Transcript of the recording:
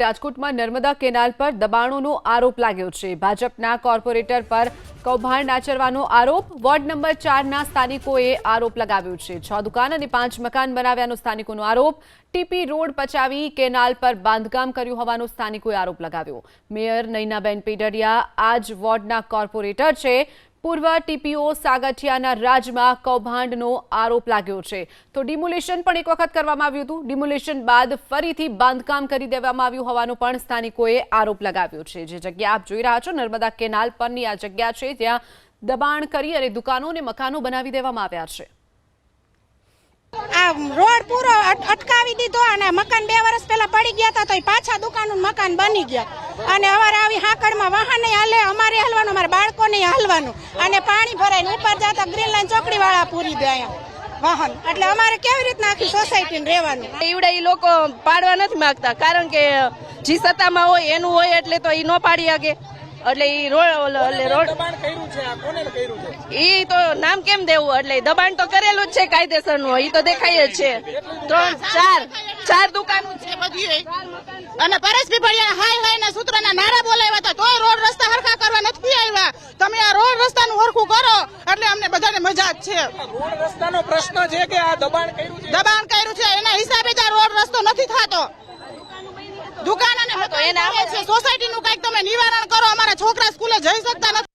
રાજકોટમાં નર્મદા કેનાલ પર દબાણોનો આરોપ લાગ્યો છે. ભાજપના કોર્પોરેટર પર કૌભાંડ આચરવાનો આરોપ, વોર્ડ નંબર ચારના સ્થાનિકોએ આરોપ લગાવ્યો છે. છ દુકાન અને પાંચ મકાન બનાવ્યાનો સ્થાનિકોનો આરોપ, ટીપી રોડ પચાવી કેનાલ પર બાંધકામ કર્યું હોવાનો સ્થાનિકોએ આરોપ લગાવ્યો. મેયર નૈનાબેન પેડરિયા આ વોર્ડના કોર્પોરેટર છે. પૂર્વ ટીપીઓ સાગઠિયાના રાજમાં કૌભાંડનો આરોપ લાગ્યો છે. તો ડિમોલેશન પણ એક વખત કરવામાં આવ્યું હતું. ડિમોલેશન બાદ ફરીથી બાંધકામ કરી દેવામાં આવ્યું હોવાનો પણ સ્થાનિકોએ આરોપ લગાવ્યો છે. જે જગ્યા આપ જોઈ રહ્યા છો, નર્મદા કેનાલ પરની આ જગ્યા છે, જ્યાં દબાણ કરી અને દુકાનો અને મકાનો બનાવી દેવામાં આવ્યા છે. આ રોડ પૂરો અટ- અટકાવી દીધો અને મકાન બે વર્ષ પહેલા પડી ગયા હતા તો પાછા દુકાનનું મકાન બની ગયા. અને અમારે આવી હાકડમાં અમારા હાલવાનું. અને પાણી ભરાય ઉપર જતા ગ્રીન લાઈન ચોકડી વાળા પૂરી દે અહીંયા. વાહન. એટલે અમારે કેવી રીતના આખી સોસાયટીને રહેવાનું? એવડા એ લોકો પાડવા નથી માંગતા કારણ કે જી સત્તામાં હોય એનું હોય એટલે તો એ ન પાડી શકે. એટલે ઈ રોડ એટલે રોડ દબાણ કર્યું છે? આ કોને કર્યું છે? ઈ તો નામ કેમ દેવું? એટલે દબાણ તો કરેલું જ છે કાયદેસરનું ઈ તો દેખાય જ છે. ત્રણ ચાર ચાર દુકાન છે. બધી અને પરેશ પીપળિયા હાય હાય ના સૂત્રના નારા બોલાવ્યા હતા તોય રોડ રસ્તા હરખા કરવા નથી આવ્યા તમે આ રોડ રસ્તાનું હરખું કરો એટલે અમને બધાને મજા જ છે. રોડ રસ્તાનો પ્રશ્ન છે કે આ દબાણ કર્યું છે? દબાણ કર્યું છે એના હિસાબે જ આ રોડ રસ્તો નથી થતો. દુકાન અને તો એને આમ જ- સોસાયટી નું કંઈક તમે નિવારણ કરો અમારા છોકરા સ્કૂલે જઈ શકતા નથી.